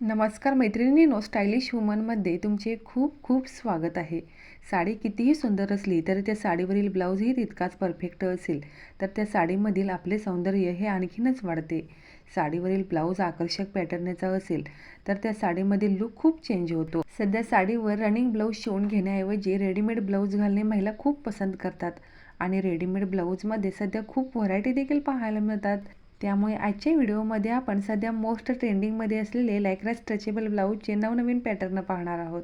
नमस्कार मैत्रिणींनो स्टायलिश वुमनमध्ये तुमचे खूप खूप स्वागत आहे. साडी कितीही सुंदर असली तरी त्या साडीवरील ब्लाऊजही तितकाच परफेक्ट असेल. तर त्या साडीमधील आपले सौंदर्य हे आणखीनच वाढते. साडीवरील ब्लाऊज आकर्षक पॅटर्नचा असेल तर त्या साडीमधील लुक खूप चेंज होतो. सध्या साडीवर रनिंग ब्लाऊज शिवून घेण्याऐवजी रेडीमेड ब्लाऊज घालणे महिला खूप पसंत करतात. आणि रेडीमेड ब्लाऊजमध्ये सध्या खूप व्हरायटी देखील पाहायला मिळतात. त्यामुळे आजच्या व्हिडिओमध्ये आपण सध्या मोस्ट ट्रेंडिंगमध्ये असलेले लायक्रा स्ट्रेचेबल ब्लाऊजचे नवनवीन पॅटर्न पाहणार आहोत.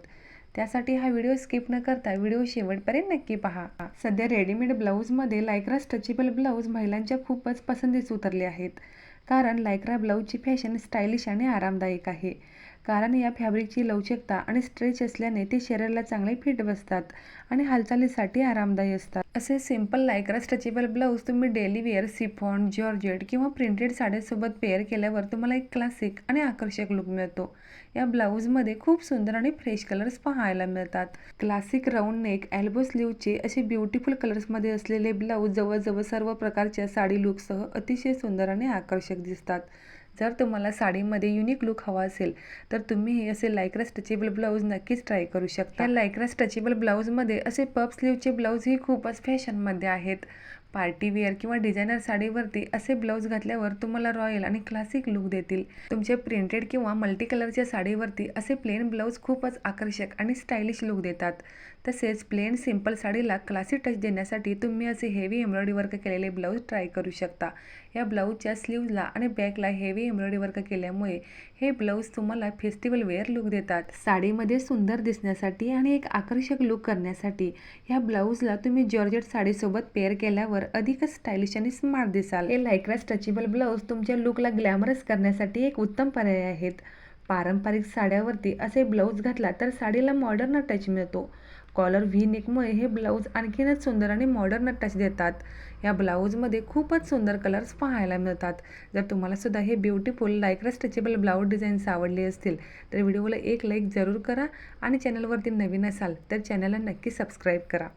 त्यासाठी हा व्हिडिओ स्किप न करता व्हिडिओ शेवटपर्यंत नक्की पहा. सध्या रेडीमेड ब्लाऊजमध्ये लायक्रा स्ट्रेचेबल ब्लाऊज महिलांच्या खूपच पसंतीस उतरले आहेत. कारण लायक्रा ब्लाऊजची फॅशन स्टायलिश आणि आरामदायक आहे. कारण या फॅब्रिकची लवचिकता आणि स्ट्रेच असल्याने ते शरीराला चांगले फिट बसतात आणि हालचालीसाठी आरामदायी असतात. असे सिंपल लायक्रा स्ट्रेचेबल ब्लाऊज तुम्ही डेली वेअर सिफॉन जॉर्जेट किंवा प्रिंटेड साड्यासोबत पेअर केल्यावर तुम्हाला एक क्लासिक आणि आकर्षक लुक मिळतो. या ब्लाऊजमध्ये खूप सुंदर आणि फ्रेश कलर्स पाहायला मिळतात. क्लासिक राऊंड नेक एल्बो स्लीवचे असे ब्युटिफुल कलर्समध्ये असलेले ब्लाऊज जवळजवळ सर्व प्रकारच्या साडी लुकसह अतिशय सुंदर आणि आकर्षक दिसतात. जर तुम्हाला साडीमध्ये युनिक लुक हवा असेल तर तुम्ही हे असे लायक्रा स्ट्रेचेबल ब्लाऊज नक्कीच ट्राय करू शकता. लायक्रा स्ट्रेचेबल ब्लाऊजमध्ये असे पप स्लीवचे ब्लाऊजही खूपच फॅशनमध्ये आहेत. पार्टी वेअर किंवा डिझायनर साडीवरती असे ब्लाऊज घातल्यावर तुम्हाला रॉयल आणि क्लासिक लुक देतील. तुमचे प्रिंटेड किंवा मल्टी कलरच्या साडीवरती असे प्लेन ब्लाऊज खूपच आकर्षक आणि स्टायलिश लुक देतात. तसेच प्लेन सिंपल साडीला क्लासिक टच देण्यासाठी तुम्ही असे हेवी एम्ब्रॉयडरी वर्क केलेले ब्लाऊज ट्राय करू शकता. या ब्लाऊजच्या स्लीव्जला आणि बॅकला हेवी एम्ब्रॉयडरी वर्क केल्यामुळे हे ब्लाऊज तुम्हाला फेस्टिवल वेअर लुक देतात. साडीमध्ये सुंदर दिसण्यासाठी आणि एक आकर्षक लुक करण्यासाठी ह्या ब्लाऊजला तुम्ही जॉर्जेट साडीसोबत पेअर केल्यावर अधिकच स्टायलिश आणि स्मार्ट दिसाल. हे लायक्रा स्ट्रेचेबल ब्लाऊज तुमच्या लुकला ग्लॅमरस करण्यासाठी एक उत्तम पर्याय आहेत. पारंपरिक साड्यावरती असे ब्लाऊज घातला तर साडीला मॉडर्न टच मिळतो. कॉलर व्ही नेकमुळे हे ब्लाऊज आणखीनच सुंदर आणि मॉडर्न टच देतात. या ब्लाऊजमध्ये खूपच सुंदर कलर्स पाहायला मिळतात. जर तुम्हाला सुद्धा हे beautiful lycra stretchable blouse designs आवडले असतील तर व्हिडिओला एक लाईक जरूर करा आणि चॅनलवरती नवीन असाल तर चॅनलला नक्की सबस्क्राईब करा.